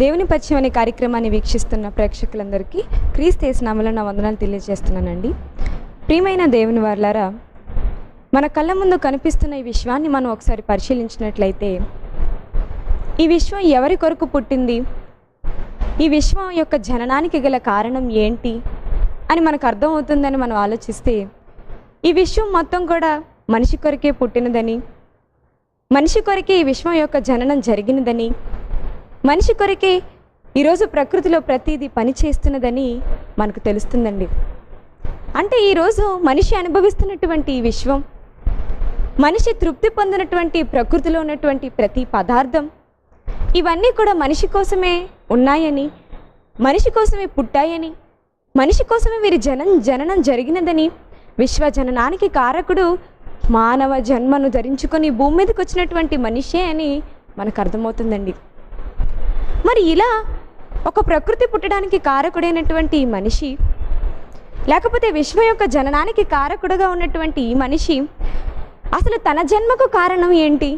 దేవుని పరిచయం అనే కార్యక్రమాన్ని వీక్షిస్తున్న ప్రేక్షకులందరికీ క్రీస్తు నామలో నా వందనాలు తెలియజేస్తున్నానండి. ప్రియమైన దేవుని వార్లారా మన కళ్ళ ముందు కనిపిస్తున్న ఈ విశ్వాన్ని మనం ఒకసారి పరిశీలించినట్లయితే ఈ విశ్వం ఎవరి కొరకు పుట్టింది? ఈ విశ్వం యొక్క జననానికి గల కారణం ఏంటి? అని మనకు అర్థమవుతుందని మనం ఆలోచిస్తే ఈ విశ్వం మొత్తం కూడా మనిషి కొరకే పుట్టినదని మనిషి కొరకే ఈ విశ్వం యొక్క జననం జరిగినదని మనిషి కొరకే ఈరోజు ప్రకృతిలో ప్రతిదీ పని చేస్తున్నదని మనకు తెలుస్తుందండి. అంటే ఈరోజు మనిషి అనుభవిస్తున్నటువంటి ఈ విశ్వం మనిషి తృప్తి పొందినటువంటి ప్రకృతిలో ఉన్నటువంటి ప్రతి పదార్థం ఇవన్నీ కూడా మనిషి కోసమే ఉన్నాయని మనిషి కోసమే పుట్టాయని మనిషి కోసమే వీరి జనం జననం జరిగినదని విశ్వ జననానికి కారకుడు మానవ జన్మను ధరించుకొని భూమి మీదకి వచ్చినటువంటి మనిషే అని మనకు అర్థమవుతుందండి. మరి ఇలా ఒక ప్రకృతి పుట్టడానికి కారకుడైనటువంటి ఈ మనిషి లేకపోతే విశ్వం యొక్క జననానికి కారకుడుగా ఉన్నటువంటి ఈ మనిషి అసలు తన జన్మకు కారణం ఏంటి?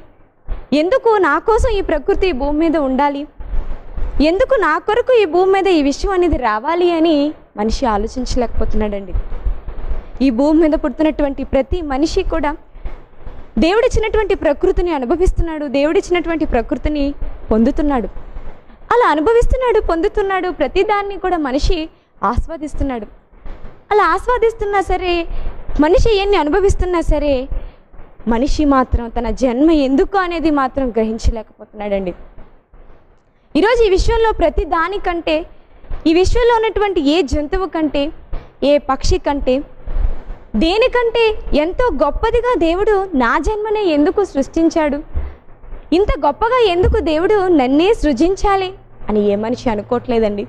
ఎందుకు నా కోసం ఈ ప్రకృతి ఈ భూమి మీద ఉండాలి? ఎందుకు నా కొరకు ఈ భూమి మీద ఈ విశ్వం అనేది రావాలి అని మనిషి ఆలోచించలేకపోతున్నాడండి. ఈ భూమి మీద పుడుతున్నటువంటి ప్రతి మనిషి కూడా దేవుడిచ్చినటువంటి ప్రకృతిని అనుభవిస్తున్నాడు దేవుడిచ్చినటువంటి ప్రకృతిని పొందుతున్నాడు. అలా అనుభవిస్తున్నాడు పొందుతున్నాడు ప్రతిదాన్ని కూడా మనిషి ఆస్వాదిస్తున్నాడు. అలా ఆస్వాదిస్తున్నా సరే మనిషి ఎన్ని అనుభవిస్తున్నా సరే మనిషి మాత్రం తన జన్మ ఎందుకు అనేది మాత్రం గ్రహించలేకపోతున్నాడండి. ఈరోజు ఈ విశ్వంలో ప్రతి దానికంటే ఈ విశ్వంలో ఉన్నటువంటి ఏ జంతువు కంటే ఏ పక్షి కంటే దేనికంటే ఎంతో గొప్పదిగా దేవుడు నా జన్మనే ఎందుకు సృష్టించాడు? ఇంత గొప్పగా ఎందుకు దేవుడు నన్నే సృజించాలి? అని ఏ మనిషి అనుకోవట్లేదండి.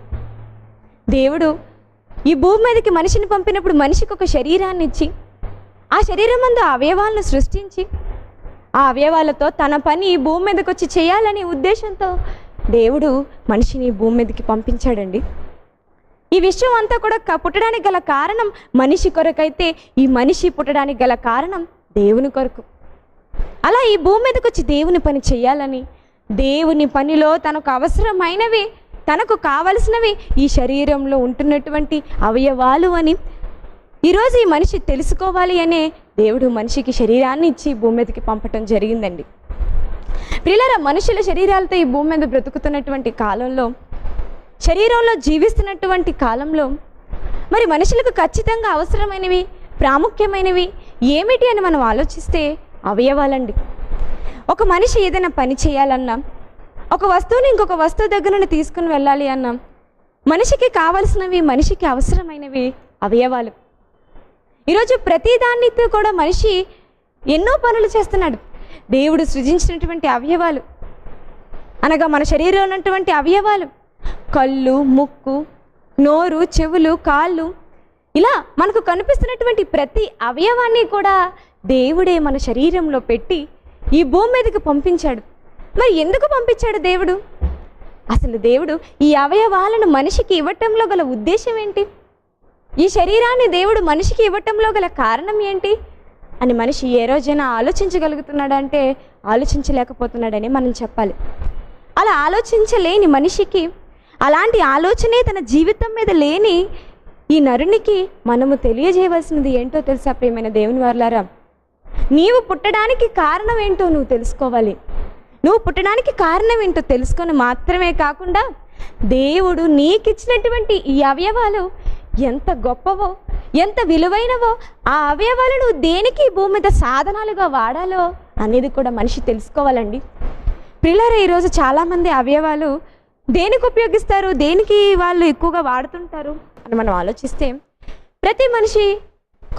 దేవుడు ఈ భూమి మీదకి మనిషిని పంపినప్పుడు మనిషికి ఒక శరీరాన్ని ఇచ్చి ఆ శరీరం మందు అవయవాలను సృష్టించి ఆ అవయవాలతో తన పని ఈ భూమి మీదకి వచ్చి చేయాలనే ఉద్దేశంతో దేవుడు మనిషిని ఈ భూమి మీదకి పంపించాడండి. ఈ విషయం అంతా కూడా పుట్టడానికి గల కారణం మనిషి కొరకైతే ఈ మనిషి పుట్టడానికి గల కారణం దేవుని కొరకు. అలా ఈ భూమి మీదకి వచ్చి దేవుని పని చేయాలని దేవుని పనిలో తనకు అవసరమైనవి తనకు కావలసినవి ఈ శరీరంలో ఉంటున్నటువంటి అవయవాలు అని ఈరోజు ఈ మనిషి తెలుసుకోవాలి అనే దేవుడు మనిషికి శరీరాన్ని ఇచ్చి భూమి మీదకి పంపటం జరిగిందండి. ప్రియులరా మనుషుల శరీరాలతో ఈ భూమి మీద బ్రతుకుతున్నటువంటి కాలంలో శరీరంలో జీవిస్తున్నటువంటి కాలంలో మరి మనుషులకు ఖచ్చితంగా అవసరమైనవి ప్రాముఖ్యమైనవి ఏమిటి అని మనం ఆలోచిస్తే అవయవాలండి. ఒక మనిషి ఏదైనా పని చేయాలన్నా ఒక వస్తువుని ఇంకొక వస్తువు దగ్గర నుండి తీసుకుని వెళ్ళాలి అన్నా మనిషికి కావలసినవి మనిషికి అవసరమైనవి అవయవాలు. ఈరోజు ప్రతి దానితో కూడా మనిషి ఎన్నో పనులు చేస్తున్నాడు. దేవుడు సృజించినటువంటి అవయవాలు అనగా మన శరీరంలో ఉన్నటువంటి అవయవాలు కళ్ళు ముక్కు నోరు చెవులు కాళ్ళు ఇలా మనకు కనిపిస్తున్నటువంటి ప్రతి అవయవాన్ని కూడా దేవుడే మన శరీరంలో పెట్టి ఈ భూమి మీదకి పంపించాడు. మరి ఎందుకు పంపించాడు దేవుడు? అసలు దేవుడు ఈ అవయవాలను మనిషికి ఇవ్వటంలో గల ఉద్దేశం ఏంటి? ఈ శరీరాన్ని దేవుడు మనిషికి ఇవ్వటంలో గల కారణం ఏంటి? అని మనిషి ఏ రోజైనా ఆలోచించగలుగుతున్నాడంటే ఆలోచించలేకపోతున్నాడని మనం చెప్పాలి. అలా ఆలోచించలేని మనిషికి అలాంటి ఆలోచనే తన జీవితం మీద లేని ఈ నరునికి మనము తెలియజేయవలసినది ఏంటో తెలుసా ప్రియమైన దేవుని వారులారా? నీవు పుట్టడానికి కారణం ఏంటో నువ్వు తెలుసుకోవాలి. నువ్వు పుట్టడానికి కారణం ఏంటో తెలుసుకొని మాత్రమే కాకుండా దేవుడు నీకిచ్చినటువంటి ఈ అవయవాలు ఎంత గొప్పవో ఎంత విలువైనవో ఆ అవయవాలు నువ్వు దేనికి భూమి మీద సాధనాలుగా వాడాలో అనేది కూడా మనిషి తెలుసుకోవాలండి. పిల్లలు ఈరోజు చాలామంది అవయవాలు దేనికి ఉపయోగిస్తారు దేనికి వాళ్ళు ఎక్కువగా వాడుతుంటారు అని మనం ఆలోచిస్తే ప్రతి మనిషి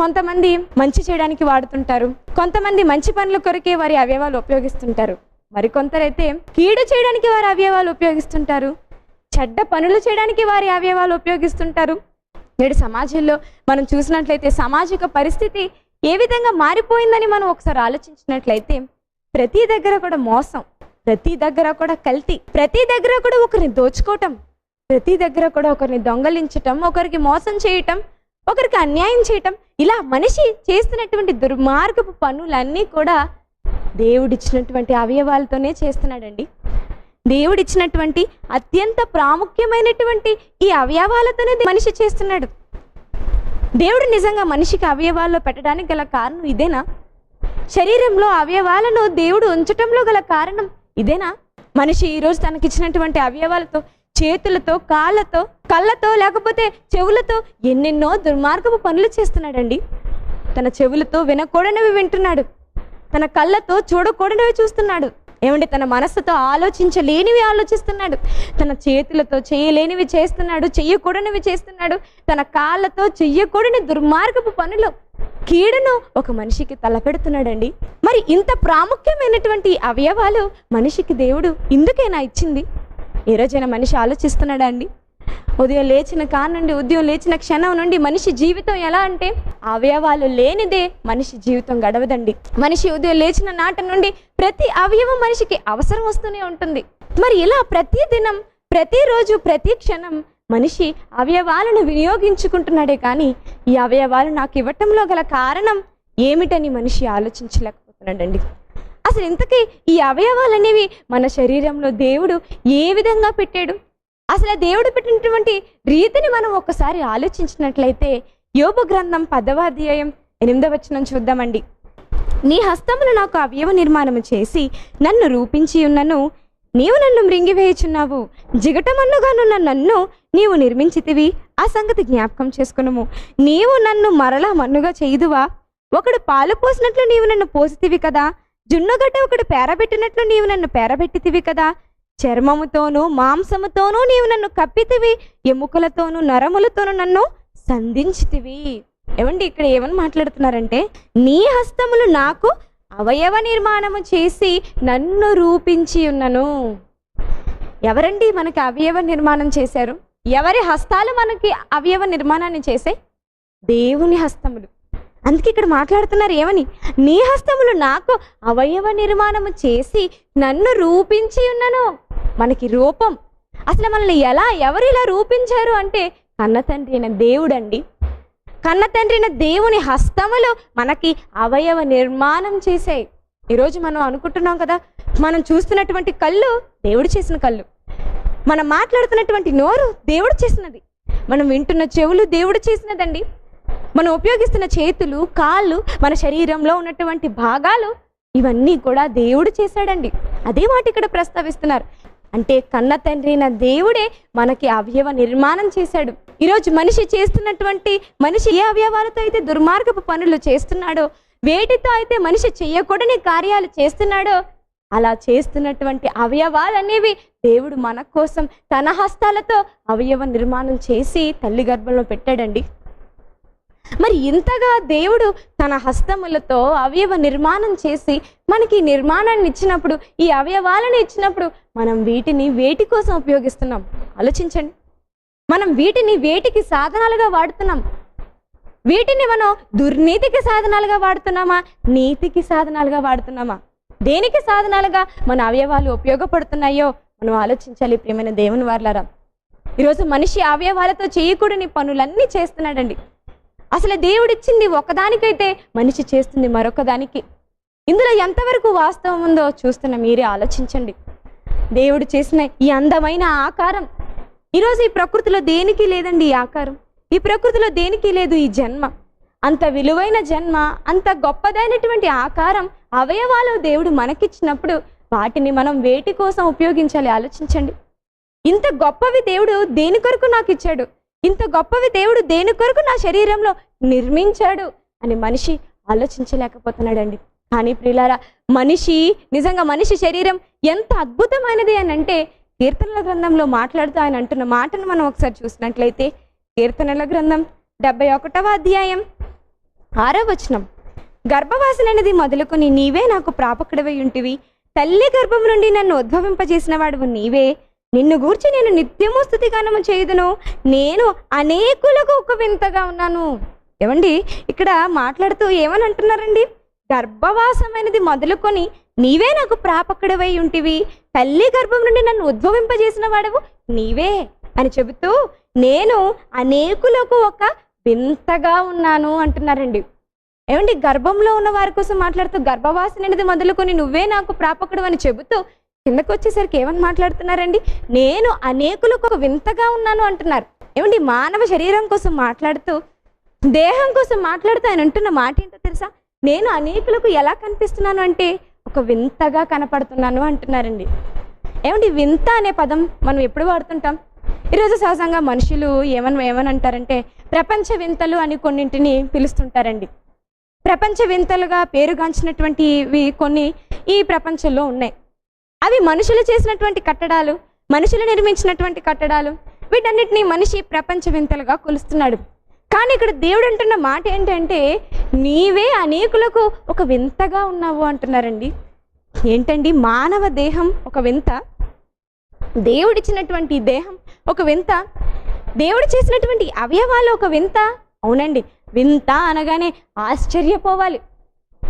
కొంతమంది మంచి చేయడానికి వాడుతుంటారు. కొంతమంది మంచి పనుల కొరకే వారి అవయవాలు ఉపయోగిస్తుంటారు. మరికొందరైతే కీడు చేయడానికి వారి అవయవాలు ఉపయోగిస్తుంటారు. చెడ్డ పనులు చేయడానికి వారి అవయవాలు ఉపయోగిస్తుంటారు. నేడు సమాజంలో మనం చూసినట్లయితే సామాజిక పరిస్థితి ఏ విధంగా మారిపోయిందని మనం ఒకసారి ఆలోచించినట్లయితే ప్రతి దగ్గర కూడా మోసం ప్రతి దగ్గర కూడా కల్తీ ప్రతి దగ్గర కూడా ఒకరిని దోచుకోవటం ప్రతి దగ్గర కూడా ఒకరిని దొంగలించటం ఒకరికి మోసం చేయటం ఒకరికి అన్యాయం చేయటం ఇలా మనిషి చేస్తున్నటువంటి దుర్మార్గపు పనులన్నీ కూడా దేవుడిచ్చినటువంటి అవయవాలతోనే చేస్తున్నాడండి. దేవుడిచ్చినటువంటి అత్యంత ప్రాముఖ్యమైనటువంటి ఈ అవయవాలతోనే మనిషి చేస్తున్నాడు. దేవుడు నిజంగా మనిషికి అవయవాల్లో పెట్టడానికి గల కారణం ఇదేనా? శరీరంలో అవయవాలను దేవుడు ఉంచటంలో గల కారణం ఇదేనా? మనిషి ఈరోజు తనకిచ్చినటువంటి అవయవాలతో చేతులతో కాళ్ళతో కళ్ళతో లేకపోతే చెవులతో ఎన్నెన్నో దుర్మార్గపు పనులు చేస్తున్నాడండి. తన చెవులతో వినకూడనివి వింటున్నాడు. తన కళ్ళతో చూడకూడనివి చూస్తున్నాడు. ఏమండి తన మనస్సుతో ఆలోచించలేనివి ఆలోచిస్తున్నాడు. తన చేతులతో చేయలేనివి చేస్తున్నాడు చెయ్యకూడనివి చేస్తున్నాడు. తన కాళ్ళతో చెయ్యకూడని దుర్మార్గపు పనులు కీడను ఒక మనిషికి తలపెడుతున్నాడండి. మరి ఇంత ప్రాముఖ్యమైనటువంటి అవయవాలు మనిషికి దేవుడు ఇందుకేనా ఇచ్చింది? ఏ రోజైనా మనిషి ఆలోచిస్తున్నాడా అండి ఉదయం లేచిన కాడ నుండి ఉదయం లేచిన క్షణం నుండి మనిషి జీవితం ఎలా అంటే అవయవాలు లేనిదే మనిషి జీవితం గడవదండి. మనిషి ఉదయం లేచిన నాట నుండి ప్రతి అవయవం మనిషికి అవసరం వస్తూనే ఉంటుంది. మరి ఇలా ప్రతి దినం ప్రతిరోజు ప్రతి క్షణం మనిషి అవయవాలను వినియోగించుకుంటున్నాడే కానీ ఈ అవయవాలు నాకు ఇవ్వటంలో గల కారణం ఏమిటని మనిషి ఆలోచించలేకపోతున్నాడండి. అసలు ఇంతకీ ఈ అవయవాలు అనేవి మన శరీరంలో దేవుడు ఏ విధంగా పెట్టాడు? అసలు దేవుడు పెట్టినటువంటి రీతిని మనం ఒక్కసారి ఆలోచించినట్లయితే యోగ గ్రంథం పదవ అధ్యాయం ఎనిమిదవ వచనం చూద్దామండి. నీ హస్తములు నాకు అవయవ నిర్మాణము చేసి నన్ను రూపించి ఉన్నను నీవు నన్ను మృంగివేయుచున్నావు. జిగటమన్నుగానున్న నన్ను నీవు నిర్మించితివి. ఆ సంగతి జ్ఞాపకం చేసుకునుము. నీవు నన్ను మరలా మన్నుగా చేయుదువా? ఒకడు పాలు పోసినట్లు నీవు నన్ను పోసితివి కదా? జున్నుగడ్డ ఒకడు పేరబెట్టినట్లు నీవు నన్ను పేరబెట్టితివి కదా. చర్మముతోనూ మాంసముతోనూ నీవు నన్ను కప్పితివి. ఎముకలతోనూ నరములతోనూ నన్ను సంధించితివి. ఏమండి ఇక్కడ ఏమని మాట్లాడుతున్నారంటే నీ హస్తములు నాకు అవయవ నిర్మాణము చేసి నన్ను రూపించి ఉన్నను. ఎవరండి మనకి అవయవ నిర్మాణం చేశారు? ఎవరి హస్తాలు మనకి అవయవ నిర్మాణాన్ని చేసే దేవుని హస్తములు. అందుకే ఇక్కడ మాట్లాడుతున్నారు ఏమని? నీ హస్తములు నాకు అవయవ నిర్మాణము చేసి నన్ను రూపించి ఉన్నను. మనకి రూపం. అసలు మనల్ని ఎలా ఎవరు ఇలా రూపించారు అంటే కన్న తండ్రి అయిన దేవుడండి. కన్న తండ్రి అయిన దేవుని హస్తములు మనకి అవయవ నిర్మాణం చేశాయి. ఈరోజు మనం అనుకుంటున్నాం కదా మనం చూస్తున్నటువంటి కళ్ళు దేవుడు చేసిన కళ్ళు. మనం మాట్లాడుతున్నటువంటి నోరు దేవుడు చేసినది. మనం వింటున్న చెవులు దేవుడు చేసినదండి. మనం ఉపయోగిస్తున్న చేతులు కాళ్ళు మన శరీరంలో ఉన్నటువంటి భాగాలు ఇవన్నీ కూడా దేవుడు చేశాడండి. అదే మాట ఇక్కడ ప్రస్తావిస్తున్నారు. అంటే కన్న తండ్రిన అయిన దేవుడే మనకి అవయవ నిర్మాణం చేశాడు. ఈరోజు మనిషి చేస్తున్నటువంటి మనిషి ఏ అవయవాలతో అయితే దుర్మార్గపు పనులు చేస్తున్నాడో వేటితో అయితే మనిషి చేయకూడని కార్యాలు చేస్తున్నాడో అలా చేస్తున్నటువంటి అవయవాలు అనేవి దేవుడు మన కోసం తన హస్తాలతో అవయవ నిర్మాణం చేసి తల్లి గర్భంలో పెట్టాడండి. మరి ఇంతగా దేవుడు తన హస్తములతో అవయవ నిర్మాణం చేసి మనకి నిర్మాణాన్ని ఇచ్చినప్పుడు ఈ అవయవాలను ఇచ్చినప్పుడు మనం వీటిని వేటి కోసం ఉపయోగిస్తున్నాం? ఆలోచించండి. మనం వీటిని వేటికి సాధనాలుగా వాడుతున్నాం? వీటిని మనం దుర్నీతికి సాధనాలుగా వాడుతున్నామా? నీతికి సాధనాలుగా వాడుతున్నామా? దేనికి సాధనాలుగా మన అవయవాలు ఉపయోగపడుతున్నాయో మనం ఆలోచించాలి ప్రియమైన దేవుని వార్లారా. ఈరోజు మనిషి అవయవాలతో చేయకూడని పనులన్నీ చేస్తున్నాడండి. అసలు దేవుడిచ్చింది ఒకదానికైతే మనిషి చేస్తుంది మరొక దానికి ఇందులో ఎంతవరకు వాస్తవం ఉందో చూస్తున్న మీరే ఆలోచించండి. దేవుడు చేసిన ఈ అందమైన ఆకారం ఈరోజు ఈ ప్రకృతిలో దేనికి లేదండి ఈ ఆకారం? ఈ ప్రకృతిలో దేనికి లేదు ఈ జన్మ? అంత విలువైన జన్మ అంత గొప్పదైనటువంటి ఆకారం అవయవాలు దేవుడు మనకిచ్చినప్పుడు వాటిని మనం వేటి కోసం ఉపయోగించాలి ఆలోచించండి. ఇంత గొప్పవి దేవుడు దేని కొరకు నాకు ఇచ్చాడు ఇంత గొప్పవి దేవుడు దేని కొరకు నా శరీరంలో నిర్మించాడు? అని మనిషి ఆలోచించలేకపోతున్నాడండి. కానీ ప్రియులారా మనిషి నిజంగా మనిషి శరీరం ఎంత అద్భుతమైనది అని అంటే కీర్తనల గ్రంథంలో మాట్లాడుతూ ఆయన అంటున్న మాటను మనం ఒకసారి చూసినట్లయితే కీర్తనల గ్రంథం డెబ్బై ఒకటవ అధ్యాయం ఆరో వచనం. గర్భవాసననేది మొదలుకొని నీవే నాకు ప్రాపకుడవై ఉంటివి. తల్లి గర్భం నుండి నన్ను ఉద్భవింపజేసిన వాడువు నీవే. నిన్ను గూర్చి నేను నిత్యము స్థుతిగానము చేయదును. నేను అనేకులకు ఒక వింతగా ఉన్నాను. ఏమండి? ఇక్కడ మాట్లాడుతూ ఏమని అంటున్నారండి గర్భవాసమైనది మొదలుకొని నీవే నాకు ప్రాపకుడవై ఉంటివి. తల్లి గర్భం నుండి నన్ను ఉద్భవింపజేసిన వాడవు నీవే అని చెబుతూ నేను అనేకులకు ఒక వింతగా ఉన్నాను అంటున్నారండి. ఏమండి? గర్భంలో ఉన్న వారి కోసం మాట్లాడుతూ గర్భవాసన అనేది మొదలుకొని నువ్వే నాకు ప్రాపకుడు అని చెబుతూ కిందకు వచ్చేసరికి ఏమని మాట్లాడుతున్నారండి? నేను అనేకులకు ఒక వింతగా ఉన్నాను అంటున్నారు. ఏమండి మానవ శరీరం కోసం మాట్లాడుతూ దేహం కోసం మాట్లాడుతూ ఆయన అంటున్న మాట ఏంటో తెలుసా? నేను అనేకులకు ఎలా కనిపిస్తున్నాను అంటే ఒక వింతగా కనపడుతున్నాను అంటున్నారండి. ఏమండి వింత అనే పదం మనం ఎప్పుడు వాడుతుంటాం? ఈరోజు సహజంగా మనుషులు ఏమని ఏమని అంటారంటే ప్రపంచ వింతలు అని కొన్నింటిని పిలుస్తుంటారండి. ప్రపంచ వింతలుగా పేరుగాంచినటువంటివి కొన్ని ఈ ప్రపంచంలో ఉన్నాయి. అవి మనుషులు చేసినటువంటి కట్టడాలు మనుషులు నిర్మించినటువంటి కట్టడాలు. వీటన్నిటిని మనిషి ప్రపంచ వింతలుగా కొలుస్తున్నాడు. కానీ ఇక్కడ దేవుడు అంటున్న మాట ఏంటంటే నీవే అనేకులకు ఒక వింతగా ఉన్నావు అంటున్నారండి. ఏంటండి? మానవ దేహం ఒక వింత? దేవుడిచ్చినటువంటి దేహం ఒక వింత? దేవుడు చేసినటువంటి అవయవాలు ఒక వింత? అవునండి. వింత అనగానే ఆశ్చర్యపోవాలి.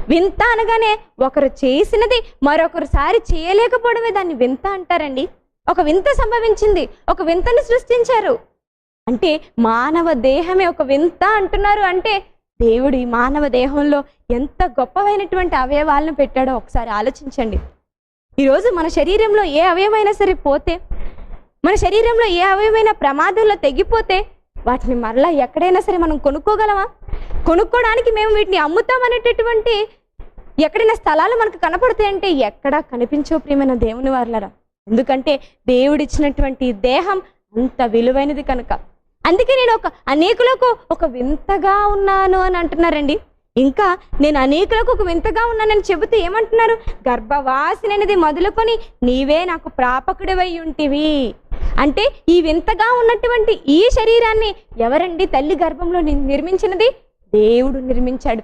వింత అనగానే ఒకరు చేసినది మరొకరుసారి చేయలేకపోవడమే దాన్ని వింత అంటారండి. ఒక వింత సంభవించింది ఒక వింతను సృష్టించారు. అంటే మానవ దేహమే ఒక వింత అంటున్నారు అంటే దేవుడు ఈ మానవ దేహంలో ఎంత గొప్పవైనటువంటి అవయవాలను పెట్టాడో ఒకసారి ఆలోచించండి. ఈరోజు మన శరీరంలో ఏ అవయవైనా సరే పోతే మన శరీరంలో ఏ అవయవమైన ప్రమాదంలో తెగిపోతే వాటిని మరలా ఎక్కడైనా సరే మనం కొనుక్కోగలమా? కొనుక్కోవడానికి మేము వీటిని అమ్ముతామనేటటువంటి ఎక్కడైనా స్థలాలు మనకు కనపడతాయంటే ఎక్కడా కనిపించవు ప్రియమైన దేవుని వారులరా. ఎందుకంటే దేవుడిచ్చినటువంటి దేహం అంత విలువైనది కనుక. అందుకే నేను ఒక అనేకులకు ఒక వింతగా ఉన్నాను అని అంటున్నారండి. ఇంకా నేను అనేకులకు ఒక వింతగా ఉన్నానని చెబుతూ ఏమంటున్నారు? గర్భవాసినది మొదలుకొని నీవే నాకు ప్రాపకుడివై ఉంటివి. అంటే ఈ వింతగా ఉన్నటువంటి ఈ శరీరాన్ని ఎవరండి తల్లి గర్భంలో ని- నిర్మించినది? దేవుడు నిర్మించాడు.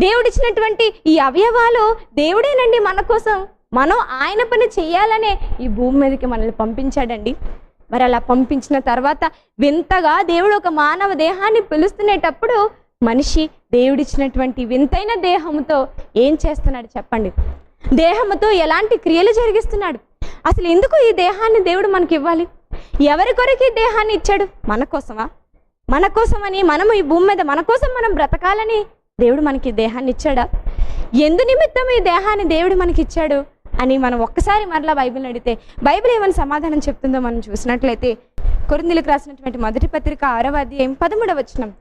దేవుడిచ్చినటువంటి ఈ అవయవాలు దేవుడేనండి మన కోసం. మనం ఆయన పని చెయ్యాలనే ఈ భూమి మీదకి మనల్ని పంపించాడండి. మరి అలా పంపించిన తర్వాత వింతగా దేవుడు ఒక మానవ దేహాన్ని పిలుస్తునేటప్పుడు మనిషి దేవుడిచ్చినటువంటి వింతైన దేహంతో ఏం చేస్తున్నాడు చెప్పండి. దేహముతో ఎలాంటి క్రియలు జరిగిస్తున్నాడు? అసలు ఎందుకు ఈ దేహాన్ని దేవుడు మనకి ఇవ్వాలి ఎవరి కొరకు ఈ దేహాన్ని ఇచ్చాడు? మన కోసమా? మన కోసమని మనము ఈ భూమి మీద మన కోసం మనం బ్రతకాలని దేవుడు మనకి దేహాన్ని ఇచ్చాడా? ఎందు నిమిత్తం ఈ దేహాన్ని దేవుడు మనకి ఇచ్చాడు అని మనం ఒక్కసారి మరలా బైబిల్ని అడిగితే బైబిల్ ఏమైనా సమాధానం చెప్తుందో మనం చూసినట్లయితే కొరిందులకు రాసినటువంటి మొదటి పత్రిక ఆరవ అధ్యాయం పదమూడవ వచనం.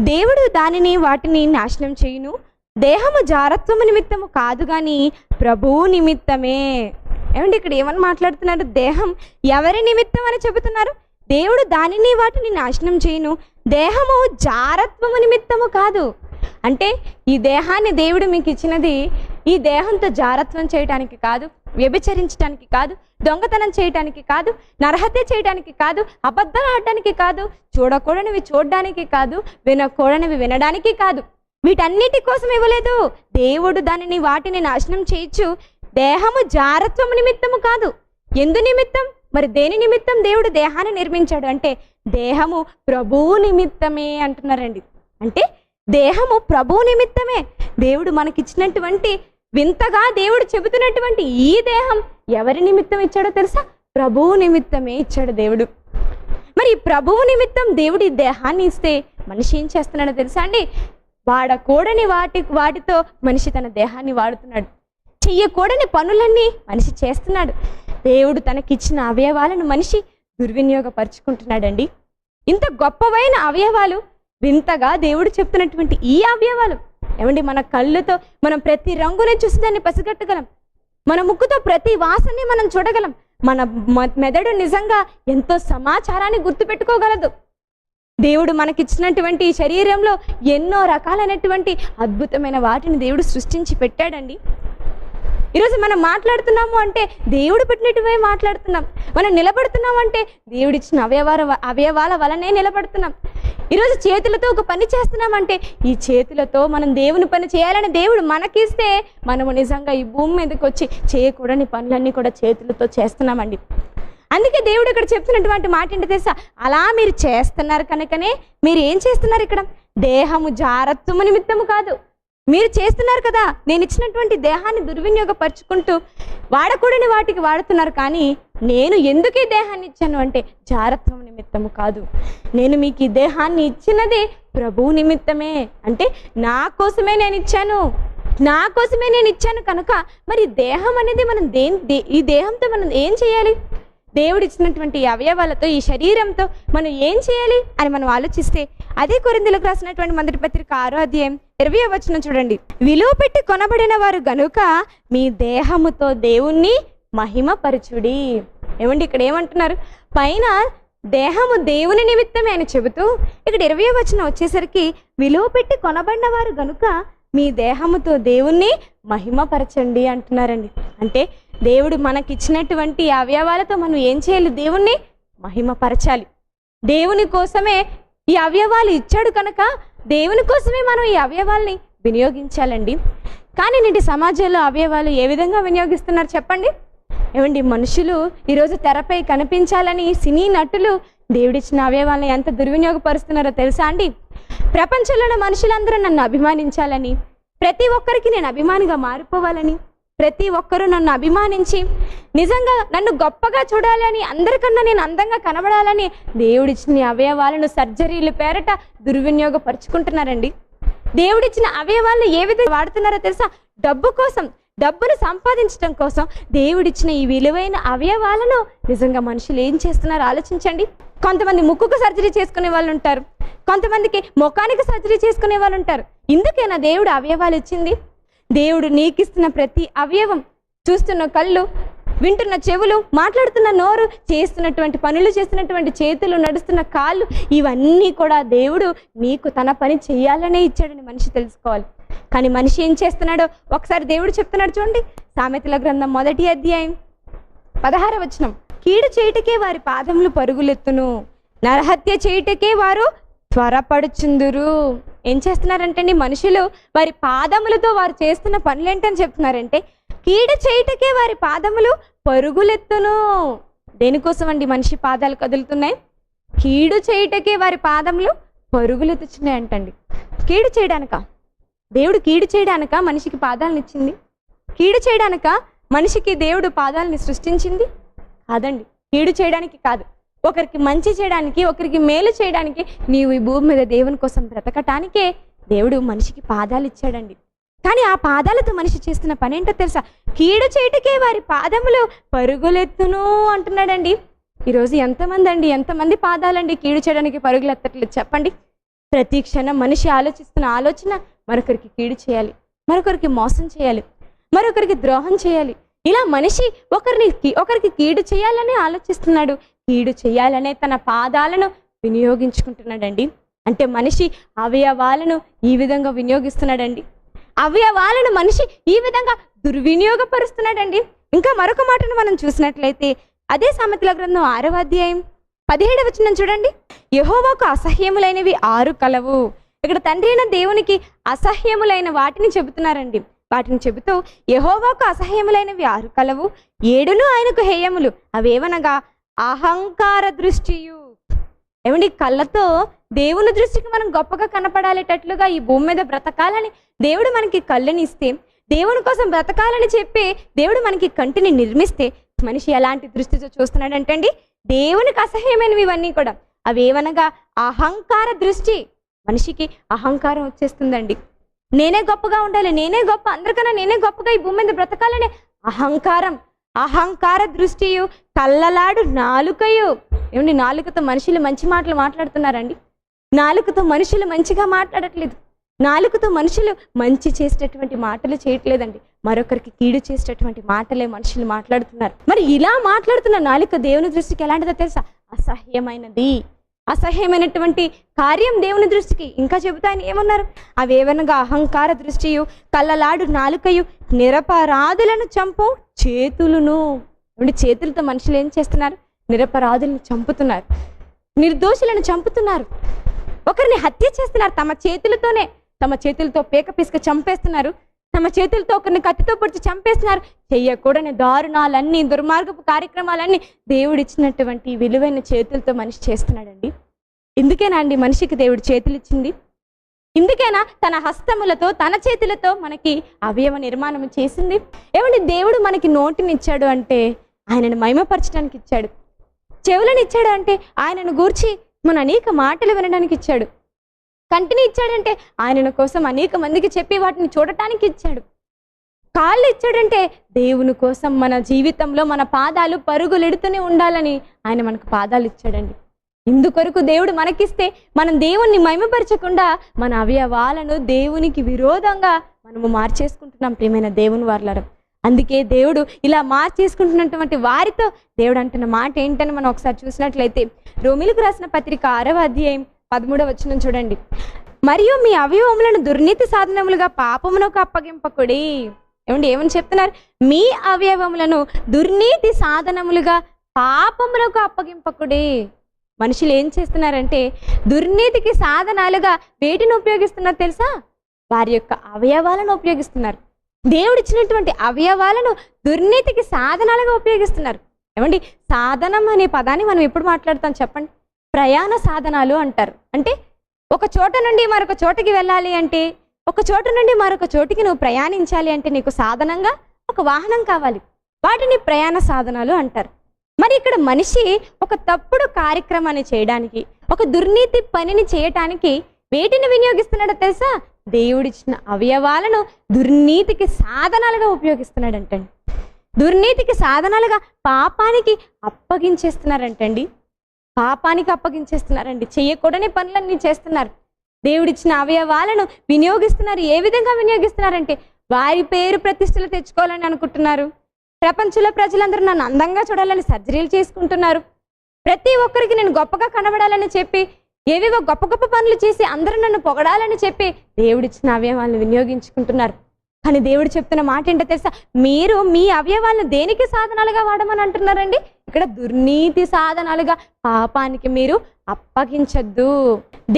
దేవుడు దానిని వాటిని నాశనం చేయును. దేహము జారత్వము నిమిత్తము కాదు కానీ ప్రభువు నిమిత్తమే. ఏమండి ఇక్కడ ఏమని మాట్లాడుతున్నారు? దేహం ఎవరి నిమిత్తం అని చెబుతున్నారు? దేవుడు దానిని వాటిని నాశనం చేయను. దేహము జారత్వము నిమిత్తము కాదు. అంటే ఈ దేహాన్ని దేవుడు మీకు ఇచ్చినది ఈ దేహంతో జారత్వం చేయటానికి కాదు వ్యభిచరించడానికి కాదు దొంగతనం చేయటానికి కాదు నరహత్య చేయడానికి కాదు అబద్ధాలు ఆడడానికి కాదు చూడకూడనివి చూడడానికి కాదు వినకూడనివి వినడానికి కాదు. వీటన్నిటి కోసం ఇవ్వలేదు. దేవుడు దానిని వాటిని నాశనం చేయొచ్చు దేహము జారత్వము నిమిత్తము కాదు. ఎందు నిమిత్తం? మరి దేని నిమిత్తం దేవుడు దేహాన్ని నిర్మించాడు అంటే దేహము ప్రభువు నిమిత్తమే అంటున్నారండి. అంటే దేహము ప్రభువు నిమిత్తమే. దేవుడు మనకిచ్చినటువంటి వింతగా దేవుడు చెబుతున్నటువంటి ఈ దేహం ఎవరి నిమిత్తం ఇచ్చాడో తెలుసా? ప్రభువు నిమిత్తమే ఇచ్చాడు దేవుడు. మరి ప్రభువు నిమిత్తం దేవుడు ఈ దేహాన్ని ఇస్తే మనిషి ఏం చేస్తున్నాడో తెలుసా అండి? వాడకూడని వాటి వాటితో మనిషి తన దేహాన్ని వాడుతున్నాడు. చెయ్యకూడని పనులన్నీ మనిషి చేస్తున్నాడు. దేవుడు తనకిచ్చిన అవయవాలను మనిషి దుర్వినియోగపరుచుకుంటున్నాడండి. ఇంత గొప్పవైన అవయవాలు వింతగా దేవుడు చెప్తున్నటువంటి ఈ అవయవాలు ఏమండి మన కళ్ళుతో మనం ప్రతి రంగుని చూసి దాన్ని పసిగట్టగలం. మన ముక్కుతో ప్రతి వాసనని మనం చూడగలం. మన మెదడు నిజంగా ఎంతో సమాచారాన్ని గుర్తుపెట్టుకోగలదు. దేవుడు మనకిచ్చినటువంటి శరీరంలో ఎన్నో రకాలైనటువంటి అద్భుతమైన వాటిని దేవుడు సృష్టించి పెట్టాడండి. ఈరోజు మనం మాట్లాడుతున్నాము అంటే దేవుడు పెట్టినట్టువే మాట్లాడుతున్నాం. మనం నిలబడుతున్నాం అంటే దేవుడిచ్చిన అవయవాల అవయవాల వలనే నిలబడుతున్నాం. ఈరోజు చేతులతో ఒక పని చేస్తున్నామంటే ఈ చేతులతో మనం దేవుని పని చేయాలని దేవుడు మనకిస్తే మనము నిజంగా ఈ భూమి మీదకి వచ్చి చేయకూడని పనులన్నీ కూడా చేతులతో చేస్తున్నామండి. అందుకే దేవుడు ఇక్కడ చెప్తున్నటువంటి మాట ఏంటి తెలుసా? అలా మీరు చేస్తున్నారు కనుకనే మీరు ఏం చేస్తున్నారు ఇక్కడ? దేహము జారత్వము నిమిత్తము కాదు. మీరు చేస్తున్నారు కదా. నేను ఇచ్చినటువంటి దేహాన్ని దుర్వినియోగపరుచుకుంటూ వాడకూడని వాటికి వాడుతున్నారు కానీ నేను ఎందుకు ఈ దేహాన్ని ఇచ్చాను అంటే జారత్వం నిమిత్తము కాదు. నేను మీకు ఈ దేహాన్ని ఇచ్చినది ప్రభువు నిమిత్తమే. అంటే నా కోసమే నేను ఇచ్చాను. నా కోసమే నేను ఇచ్చాను కనుక మరి దేహం అనేది మనం దేని ఈ దేహంతో మనం ఏం చేయాలి? దేవుడిచ్చినటువంటి అవయవాలతో ఈ శరీరంతో మనం ఏం చేయాలి అని మనం ఆలోచిస్తే అదే కొరిందులకు రాసినటువంటి మొదటి పత్రిక ఆరో అధ్యాయం ఇరవై వచ్చిన చూడండి. విలువ పెట్టి కొనబడిన వారు గనుక మీ దేహముతో దేవుణ్ణి మహిమపరచుడి. ఏమండి ఇక్కడ ఏమంటున్నారు? పైన దేహము దేవుని నిమిత్తమే అని చెబుతూ ఇక్కడ ఇరవై వచనం వచ్చేసరికి విలువ పెట్టి కొనబడిన వారు గనుక మీ దేహముతో దేవుణ్ణి మహిమపరచండి అంటున్నారండి. అంటే దేవుడు మనకిచ్చినటువంటి అవయవాలతో మనం ఏం చేయాలి? దేవుణ్ణి మహిమపరచాలి. దేవుని కోసమే ఈ అవయవాలు ఇచ్చాడు కనుక దేవుని కోసమే మనం ఈ అవయవాల్ని వినియోగించాలండి. కానీ నేటి సమాజంలో అవయవాలు ఏ విధంగా వినియోగిస్తున్నారు చెప్పండి? ఏమండి మనుషులు ఈరోజు తెరపై కనిపించాలని సినీ నటులు దేవుడిచ్చిన అవయవాలను ఎంత దుర్వినియోగపరుస్తున్నారో తెలుసా అండి? ప్రపంచంలో మనుషులందరూ నన్ను అభిమానించాలని ప్రతి ఒక్కరికి నేను అభిమానిగా మారిపోవాలని ప్రతి ఒక్కరూ నన్ను అభిమానించి నిజంగా నన్ను గొప్పగా చూడాలని అందరికన్నా నేను అందంగా కనబడాలని దేవుడిచ్చిన అవయవాలను సర్జరీలు పేరట దుర్వినియోగపరుచుకుంటున్నారండి. దేవుడిచ్చిన అవయవాలను ఏ విధంగా వాడుతున్నారో తెలుసా? డబ్బు కోసం డబ్బును సంపాదించడం కోసం దేవుడిచ్చిన ఈ విలువైన అవయవాలను నిజంగా మనుషులు ఏం చేస్తున్నారో? ఆలోచించండి. కొంతమంది ముక్కుకు సర్జరీ చేసుకునే వాళ్ళు ఉంటారు. కొంతమందికి ముఖానికి సర్జరీ చేసుకునే వాళ్ళు ఉంటారు. ఇందుకేనా దేవుడు అవయవాలు ఇచ్చింది? దేవుడు నీకిస్తున్న ప్రతి అవయవం చూస్తున్న కళ్ళు వింటున్న చెవులు మాట్లాడుతున్న నోరు చేస్తున్నటువంటి పనులు చేస్తున్నటువంటి చేతులు నడుస్తున్న కాళ్ళు ఇవన్నీ కూడా దేవుడు నీకు తన పని చేయాలనే ఇచ్చాడని మనిషి తెలుసుకోవాలి. కానీ మనిషి ఏం చేస్తున్నాడో ఒకసారి దేవుడు చెప్తున్నాడు చూడండి. సామెతల గ్రంథం మొదటి అధ్యాయం పదహార వచనం. కీడు చేయుటకే వారి పాదములు పరుగులెత్తును. నరహత్య చేయుటకే వారు త్వరపడుచుందురు. ఏం చేస్తున్నారంటే మనుషులు వారి పాదములతో వారు చేస్తున్న పనులేంటని చెప్తున్నారంటే కీడు చేయుటకే వారి పాదములు పరుగులెత్తును. దేనికోసం అండి మనిషి పాదాలు కదులుతున్నాయి? కీడు చేయుటకే వారి పాదములు పరుగులెత్తుచున్నాయి అంటండి కీడు చేయడానిక? దేవుడు కీడు చేయడానిక మనిషికి పాదాలను ఇచ్చింది కీడు చేయడానిక మనిషికి దేవుడు పాదాలని సృష్టించింది? కాదండి. కీడు చేయడానికి కాదు. ఒకరికి మంచి చేయడానికి ఒకరికి మేలు చేయడానికి నీవు ఈ భూమి మీద దేవుని కోసం బ్రతకటానికే దేవుడు మనిషికి పాదాలు ఇచ్చాడండి. కానీ ఆ పాదాలతో మనిషి చేస్తున్న పని ఏంటో తెలుసా? కీడు చేయటకే వారి పాదములు పరుగులెత్తును అంటున్నాడండి. ఈరోజు ఎంతమంది అండి ఎంతమంది పాదాలండి కీడు చేయడానికి పరుగులు ఎత్తట్లేదు చెప్పండి. ప్రతి క్షణం మనిషి ఆలోచిస్తున్న ఆలోచన మరొకరికి కీడు చేయాలి మరొకరికి మోసం చేయాలి మరొకరికి ద్రోహం చేయాలి. ఇలా మనిషి ఒకరిని ఒకరికి కీడు చేయాలని ఆలోచిస్తున్నాడు. కీడు చేయాలనే తన పాదాలను వినియోగించుకుంటున్నాడండి. అంటే మనిషి అవయవాలను ఈ విధంగా వినియోగిస్తున్నాడండి. అవయవాలను మనిషి ఈ విధంగా దుర్వినియోగపరుస్తున్నాడండి. ఇంకా మరొక మాటను మనం చూసినట్లయితే అదే సామెతల గ్రంథం ఆరవ అధ్యాయం పదిహేడవ వచనం చూడండి. యహోవాకు అసహ్యములైనవి ఆరు కలవు. ఇక్కడ తండ్రి అయిన దేవునికి అసహ్యములైన వాటిని చెబుతున్నారండి. వాటిని చెబుతూ యహోవాకు అసహ్యములైనవి ఆరు కలవు ఏడును ఆయనకు హేయములు. అవేవనగా అహంకార దృష్టియు. ఏమండి కళ్ళతో దేవుని దృష్టికి మనం గొప్పగా కనపడాలేటట్లుగా ఈ భూమి మీద బ్రతకాలని దేవుడు మనకి కళ్ళని ఇస్తే దేవుని కోసం బ్రతకాలని చెప్పి దేవుడు మనకి కంటిని నిర్మిస్తే మనిషి ఎలాంటి దృష్టితో చూస్తున్నాడంటే అండి దేవునికి అసహ్యమైనవి ఇవన్నీ కూడా. అవి అహంకార దృష్టి. మనిషికి అహంకారం వచ్చేస్తుందండి. నేనే గొప్పగా ఉండాలి నేనే గొప్ప అందరికన్నా నేనే గొప్పగా ఈ భూమి మీద బ్రతకాలనే అహంకారం. అహంకార దృష్టియు కళ్ళలాడు నాలుకయు. ఏమండి నాలుకతో మనుషులు మంచి మాటలు మాట్లాడుతున్నారండి? నాలుకతో మనుషులు మంచిగా మాట్లాడట్లేదు. నాలుకతో మనుషులు మంచి చేసేటటువంటి మాటలు చేయట్లేదండి. మరొకరికి కీడు చేసేటటువంటి మాటలే మనుషులు మాట్లాడుతున్నారు. మరి ఇలా మాట్లాడుతున్న నాలుక దేవుని దృష్టికి ఎలాంటిదో తెలుసా? అసహ్యమైనది. అసహ్యమైనటువంటి కార్యం దేవుని దృష్టికి. ఇంకా చెబుతా ఆయన ఏమన్నారు? అవేవనగా అహంకార దృష్టియు కళ్ళలాడు నాలుకయు నిరపరాధులను చంపు చేతులను. ఏమంటే చేతులతో మనుషులు ఏం చేస్తున్నారు? నిరపరాధులను చంపుతున్నారు. నిర్దోషులను చంపుతున్నారు. ఒకరిని హత్య చేస్తున్నారు. తమ చేతులతోనే తమ చేతులతో పేక పిసుక చంపేస్తున్నారు. తమ చేతులతో ఒకరిని కత్తితో పొడిచి చంపేస్తున్నారు. చెయ్యకూడని దారుణాలన్నీ దుర్మార్గపు కార్యక్రమాలన్నీ దేవుడిచ్చినటువంటి విలువైన చేతులతో మనిషి చేస్తున్నాడండి. ఎందుకేనా అండి మనిషికి దేవుడు చేతులు ఇచ్చింది ఇందుకేనా తన హస్తములతో తన చేతులతో మనకి అవయవ నిర్మాణం చేసింది? ఏమండి దేవుడు మనకి నోటినిచ్చాడు అంటే ఆయనను మహిమపరచడానికి ఇచ్చాడు. చెవులను ఇచ్చాడు అంటే ఆయనను గూర్చి మన అనేక మాటలు వినడానికి ఇచ్చాడు. కంటిని ఇచ్చాడంటే ఆయన కోసం అనేక మందికి చెప్పి వాటిని చూడటానికి ఇచ్చాడు. కాళ్ళు ఇచ్చాడంటే దేవుని కోసం మన జీవితంలో మన పాదాలు పరుగులెడుతూనే ఉండాలని ఆయన మనకు పాదాలు ఇచ్చాడండి. ఇందుకొరకు దేవుడు మనకిస్తే మనం దేవుణ్ణి మహిమపరచకుండా మన అవయవాలను దేవునికి విరోధంగా మనము మార్చేసుకుంటున్నాం ప్రియమైన దేవుని వార్లరం. అందుకే దేవుడు ఇలా మార్చేసుకుంటున్నటువంటి వారితో దేవుడు అంటున్న మాట ఏంటని మనం ఒకసారి చూసినట్లయితే రోమిలకు రాసిన పత్రిక ఆరవ అధ్యాయం పదమూడవ వచ్చిన చూడండి. మరియు మీ అవయవములను దుర్నీతి సాధనములుగా పాపమునకు అప్పగింపకుడి ఏమండి ఏమని చెప్తున్నారు? మీ అవయవములను దుర్నీతి సాధనములుగా పాపమునకు అప్పగింపకుడి మనుషులు ఏం చేస్తున్నారంటే దుర్నీతికి సాధనాలుగా వేటిని ఉపయోగిస్తున్నారు తెలుసా? వారి యొక్క అవయవాలను ఉపయోగిస్తున్నారు. దేవుడిచ్చినటువంటి అవయవాలను దుర్నీతికి సాధనాలుగా ఉపయోగిస్తున్నారు. ఏమండి? సాధనం అనే పదాన్ని మనం ఎప్పుడు మాట్లాడతాం చెప్పండి? ప్రయాణ సాధనాలు అంటారు. అంటే ఒక చోట నుండి మరొక చోటకి వెళ్ళాలి అంటే ఒక చోట నుండి మరొక చోటికి నువ్వు ప్రయాణించాలి అంటే నీకు సాధనంగా ఒక వాహనం కావాలి. వాటిని ప్రయాణ సాధనాలు అంటారు. మరి ఇక్కడ మనిషి ఒక తప్పుడు కార్యక్రమాన్ని చేయడానికి ఒక దుర్నీతి పనిని చేయటానికి వేటిని వినియోగిస్తున్నాడో తెలుసా? దేవుడిచ్చిన అవయవాలను దుర్నీతికి సాధనాలుగా ఉపయోగిస్తున్నాడంటండి. దుర్నీతికి సాధనాలుగా పాపానికి అప్పగించేస్తున్నారంటండి. పాపానికి అప్పగించేస్తున్నారండి. చేయకూడని పనులన్నీ చేస్తున్నారు. దేవుడిచ్చిన అవయవాలను వినియోగిస్తున్నారు. ఏ విధంగా వినియోగిస్తున్నారంటే వారి పేరు ప్రతిష్టలు తెచ్చుకోవాలని అనుకుంటున్నారు. ప్రపంచంలో ప్రజలందరూ నన్ను అందంగా చూడాలని సర్జరీలు చేసుకుంటున్నారు. ప్రతి ఒక్కరికి నేను గొప్పగా కనబడాలని చెప్పి ఏవేవో గొప్ప గొప్ప పనులు చేసి అందరూ నన్ను పొగడాలని చెప్పి దేవుడిచ్చిన అవయవాలను వినియోగించుకుంటున్నారు. కానీ దేవుడు చెప్తున్న మాట ఏంటో తెలుసా? మీరు మీ అవయవాలను దేనికి సాధనాలుగా వాడమని అంటున్నారండి? ఇక్కడ దుర్నీతి సాధనాలుగా పాపానికి మీరు అప్పగించద్దు.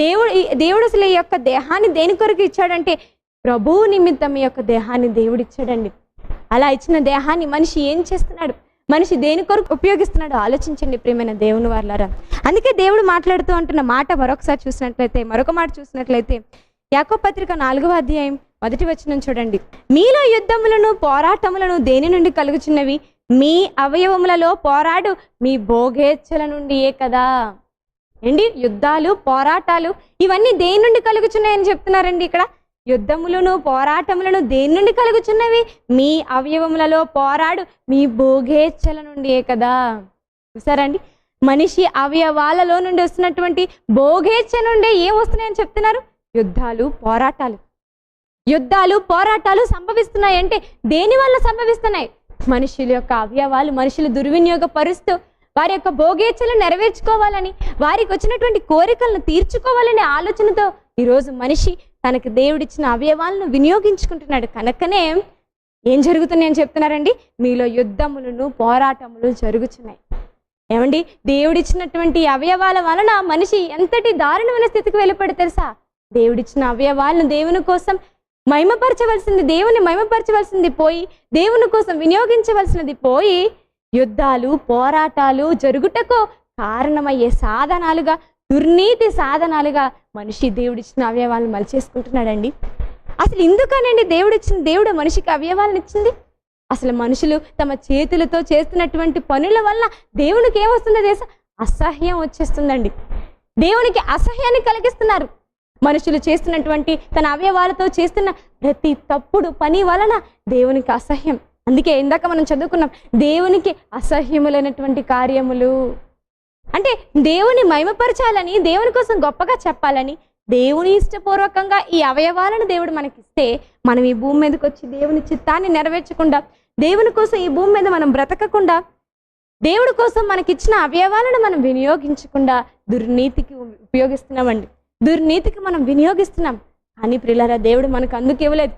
దేవుడు దేవుడు అసలు ఈ యొక్క దేహాన్ని దేని కొరకు ఇచ్చాడంటే ప్రభువు నిమిత్తం ఈ యొక్క దేహాన్ని దేవుడు ఇచ్చాడండి అలా ఇచ్చిన దేహాన్ని మనిషి ఏం చేస్తున్నాడు? మనిషి దేని కొరకు ఉపయోగిస్తున్నాడో ఆలోచించండి ప్రియమైన దేవుని వాళ్ళారా అందుకే దేవుడు మాట్లాడుతూ అంటున్న మాట మరొకసారి చూసినట్లయితే మరొక మాట చూసినట్లయితే యాకో పత్రిక నాలుగవ అధ్యాయం మొదటి వచనం చూడండి. మీలో యుద్ధములను పోరాటములను దేని నుండి కలుగుచున్నవి? మీ అవయవములలో పోరాడు మీ భోగేచ్ఛల నుండియే కదా. ఏంటి? యుద్ధాలు పోరాటాలు ఇవన్నీ దేని నుండి కలుగుచున్నాయని చెప్తున్నారండి ఇక్కడ? యుద్ధములను పోరాటములను దేని నుండి కలుగుచున్నవి? మీ అవయవములలో పోరాడు మీ భోగేచ్ఛల నుండియే కదా. చూసారండి? మనిషి అవయవాలలో నుండి వస్తున్నటువంటి భోగేచ్ఛ నుండి ఏం వస్తున్నాయని చెప్తున్నారు? యుద్ధాలు పోరాటాలు. యుద్ధాలు పోరాటాలు సంభవిస్తున్నాయి అంటే దేని వల్ల సంభవిస్తున్నాయి? మనుషుల యొక్క అవయవాలు మనుషులు దుర్వినియోగపరుస్తూ వారి యొక్క భోగేచ్ఛలు నెరవేర్చుకోవాలని వారికి వచ్చినటువంటి కోరికలను తీర్చుకోవాలనే ఆలోచనతో ఈరోజు మనిషి తనకు దేవుడిచ్చిన అవయవాలను వినియోగించుకుంటున్నాడు. కనుకనే ఏం జరుగుతున్నాయని చెప్తున్నారండి? మీలో యుద్ధములను పోరాటములు జరుగుతున్నాయి ఏమండి? దేవుడిచ్చినటువంటి అవయవాల వలన మనిషి ఎంతటి దారుణమైన స్థితికి వెళ్ళిపడి తెలుసా? దేవుడిచ్చిన అవయవాలను దేవుని కోసం మహిమపరచవలసింది దేవుని మహిమపరచవలసింది పోయి దేవుని కోసం వినియోగించవలసినది పోయి యుద్ధాలు పోరాటాలు జరుగుటకు కారణమయ్యే సాధనాలుగా దుర్నీతి సాధనాలుగా మనిషి దేవుడిచ్చిన అవయవాలను మలిచేసుకుంటున్నాడండి. అసలు ఎందుకనండి దేవుడిచ్చిన దేవుడు మనిషికి అవయవాలను ఇచ్చింది అసలు మనుషులు తమ చేతులతో చేస్తున్నటువంటి పనుల వల్ల దేవునికి ఏమొస్తుందో తెలుసా? అసహ్యం వచ్చేస్తుందండి. దేవునికి అసహ్యాన్ని కలిగిస్తున్నారు. మనుషులు చేస్తున్నటువంటి తన అవయవాలతో చేస్తున్న ప్రతి తప్పుడు పని వలన దేవునికి అసహ్యం. అందుకే ఇందాక మనం చదువుకున్నాం దేవునికి అసహ్యములైనటువంటి కార్యములు. అంటే దేవుని మహిమపరచాలని దేవుని కోసం గొప్పగా చెప్పాలని దేవుని ఇష్టపూర్వకంగా ఈ అవయవాలను దేవుడు మనకిస్తే మనం ఈ భూమి మీదకి వచ్చి దేవుని చిత్తాన్ని నెరవేర్చకుండా దేవుని కోసం ఈ భూమి మీద మనం బ్రతకకుండా దేవుడి కోసం మనకిచ్చిన అవయవాలను మనం వినియోగించకుండా దుర్నీతికి ఉపయోగిస్తున్నామండి. దుర్నీతికి మనం వినియోగిస్తున్నాం. కానీ ప్రిలారా దేవుడు మనకు అందుకు ఇవ్వలేదు.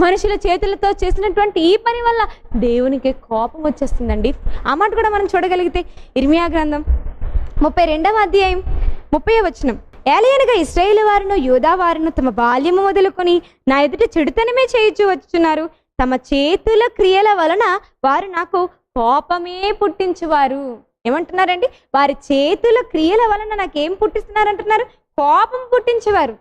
మనుషుల చేతులతో చేసినటువంటి ఈ పని వల్ల దేవునికి కోపం వచ్చేస్తుందండి. ఆ మాట కూడా మనం చూడగలిగితే ఇర్మియా గ్రంథం ముప్పై రెండవ అధ్యాయం ముప్పై వచనం. ఏలయనగా ఇస్రాయేల్ వారును యూదా వారును తమ బాల్యము మొదలుకొని నా ఎదుట చెడుతనమే చేయించు వచ్చున్నారు తమ చేతుల క్రియల వలన వారు నాకు కోపమే పుట్టించువారు. ఏమంటున్నారండి? వారి చేతుల క్రియల వలన నాకేం పుట్టిస్తున్నారంటున్నారు? కోపం పుట్టించేవారు.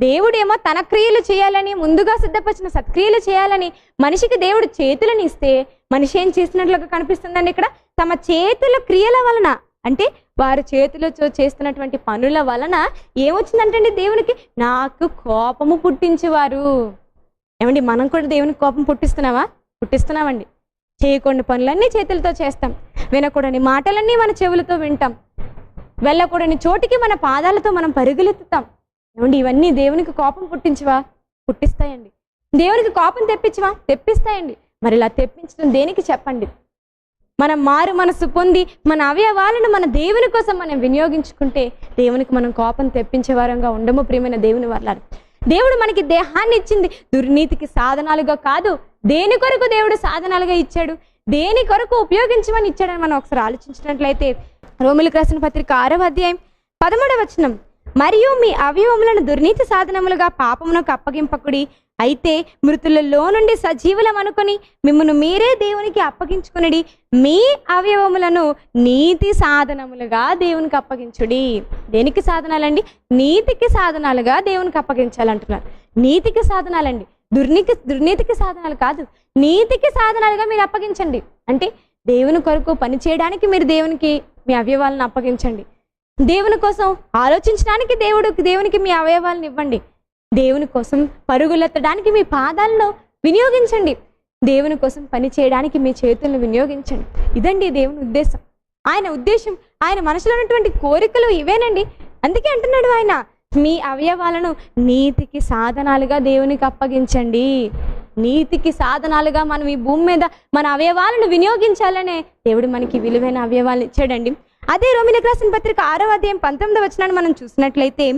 దేవుడేమో తన క్రియలు చేయాలని ముందుగా సిద్ధపరిచిన సత్క్రియలు చేయాలని మనిషికి దేవుడు చేతులను ఇస్తే మనిషి ఏం చేసినట్లుగా కనిపిస్తుందండి ఇక్కడ? తమ చేతుల క్రియల వలన అంటే వారి చేతిలో చేస్తున్నటువంటి పనుల వలన ఏమొచ్చిందంటే దేవునికి? నాకు కోపము పుట్టించేవారు. ఏమండి మనం కూడా దేవునికి కోపం పుట్టిస్తున్నావా? పుట్టిస్తున్నామండి. చేయకూడని పనులన్నీ చేతులతో చేస్తాం. వినకూడని మాటలన్నీ మన చెవులతో వింటాం. వెళ్ళకూడని చోటికి మన పాదాలతో మనం పరుగులెత్తుతాం. ఏమండి ఇవన్నీ దేవునికి కోపం పుట్టించవా? పుట్టిస్తాయండి. దేవునికి కోపం తెప్పించవా? తెప్పిస్తాయండి. మరి ఇలా తెప్పించడం దేనికి చెప్పండి? మనం మారు మనసు పొంది మన అవయవాలను మన దేవుని కోసం మనం వినియోగించుకుంటే దేవునికి మనం కోపం తెప్పించే వారంగా ఉండము ప్రియమైన దేవుని వల్ల దేవుడు మనకి దేహాన్ని ఇచ్చింది దుర్నీతికి సాధనాలుగా కాదు దేని కొరకు దేవుడు సాధనాలుగా ఇచ్చాడు దేని కొరకు ఉపయోగించమని ఇచ్చాడని మనం ఒకసారి ఆలోచించినట్లయితే రోమిలకు రాసిన పత్రిక ఆరవ అధ్యాయం పదమూడవ వచనం మరియు మీ అవయవములను దుర్నీతి సాధనములుగా పాపమునకు అప్పగింపకుడి అయితే మృతులలో నుండి సజీవులం అనుకొని మిమ్మల్ని మీరే దేవునికి అప్పగించుకునడి మీ అవయవములను నీతి సాధనములుగా దేవునికి అప్పగించుడి. దేనికి సాధనాలండి? నీతికి సాధనాలుగా దేవునికి అప్పగించాలంటున్నారు. నీతికి సాధనాలండి. దుర్నీతి దుర్నీతికి సాధనాలు కాదు. నీతికి సాధనాలుగా మీరు అప్పగించండి. అంటే దేవుని కొరకు పని చేయడానికి మీరు దేవునికి మీ అవయవాలను అప్పగించండి. దేవుని కోసం ఆలోచించడానికి దేవుడు దేవునికి మీ అవయవాలను ఇవ్వండి. దేవుని కోసం పరుగులెత్తడానికి మీ పాదాలను వినియోగించండి. దేవుని కోసం పని చేయడానికి మీ చేతులను వినియోగించండి. ఇదండి దేవుని ఉద్దేశం. ఆయన ఉద్దేశం ఆయన మనసులో ఉన్నటువంటి కోరికలు ఇవేనండి. అందుకే అంటున్నాడు ఆయన మీ అవయవాలను నీతికి సాధనాలుగా దేవునికి అప్పగించండి. నీతికి సాధనాలుగా మనం ఈ భూమి మీద మన అవయవాలను వినియోగించాలనే దేవుడు మనకి విలువైన అవయవాలను ఇచ్చాడండి. అదే రోమిలకు రాసిన పత్రిక ఆరో అధ్యాయం పంతొమ్మిది వచ్చినాన్ని మనం చూసినట్లయితే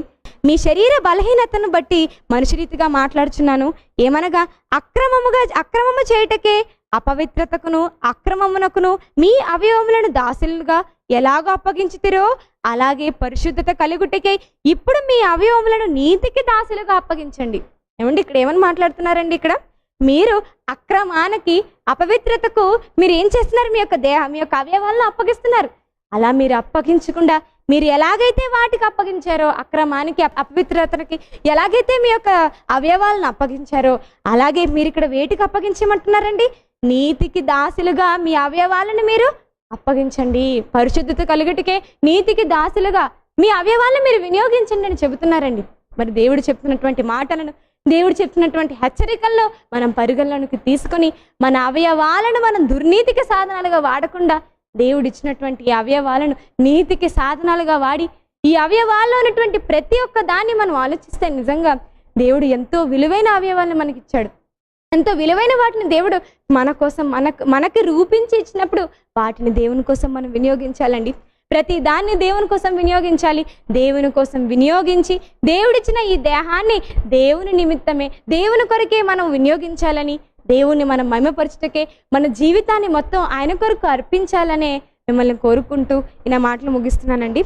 మీ శరీర బలహీనతను బట్టి మనిషి రీతిగా మాట్లాడుచున్నాను. ఏమనగా అక్రమముగా అక్రమము చేయుటకే అపవిత్రతకును అక్రమమునకును మీ అవయవములను దాసులుగా ఎలాగో అప్పగించుతిరో అలాగే పరిశుద్ధత కలుగుటకే ఇప్పుడు మీ అవయవములను నీతికి దాసులుగా అప్పగించండి. ఏమండి ఇక్కడ ఏమని మాట్లాడుతున్నారండి ఇక్కడ? మీరు అక్రమానికి అపవిత్రతకు మీరు ఏం చేస్తున్నారు? మీ యొక్క దేహ మీ యొక్క అవయవాలను అప్పగిస్తున్నారు. అలా మీరు అప్పగించకుండా మీరు ఎలాగైతే వాటికి అప్పగించారో అక్రమానికి అపవిత్రతకి ఎలాగైతే మీ యొక్క అవయవాలను అప్పగించారో అలాగే మీరు ఇక్కడ వేటికి అప్పగించమంటున్నారండి? నీతికి దాసులుగా మీ అవయవాలను మీరు అప్పగించండి. పరిశుద్ధత కలుగుటికే నీతికి దాసులుగా మీ అవయవాలను మీరు వినియోగించండి అని చెబుతున్నారండి. మరి దేవుడు చెప్తున్నటువంటి మాటలను దేవుడు చెప్తున్నటువంటి హెచ్చరికల్లో మనం పరిగణలోనికి తీసుకొని మన అవయవాలను మనం దుర్నీతికి సాధనాలుగా వాడకుండా దేవుడిచ్చినటువంటి ఈ అవయవాలను నీతికి సాధనాలుగా వాడి ఈ అవయవాల్లో ఉన్నటువంటి ప్రతి ఒక్క దాన్ని మనం ఆలోచిస్తే నిజంగా దేవుడు ఎంతో విలువైన అవయవాలను మనకి ఇచ్చాడు ఎంతో విలువైన వాటిని దేవుడు మన కోసం మనకు మనకి రూపించి ఇచ్చినప్పుడు వాటిని దేవుని కోసం మనం వినియోగించాలండి. ప్రతి దాన్ని దేవుని కోసం వినియోగించాలి. దేవుని కోసం వినియోగించి దేవుడిచ్చిన ఈ దేహాన్ని దేవుని నిమిత్తమే దేవుని కొరకే మనం వినియోగించాలని దేవుని మనం మహిమపరచుటకే మన జీవితాన్ని మొత్తం ఆయన కొరకు అర్పించాలనే మిమ్మల్ని కోరుకుంటూ ఈ మాటలు ముగిస్తున్నానండి.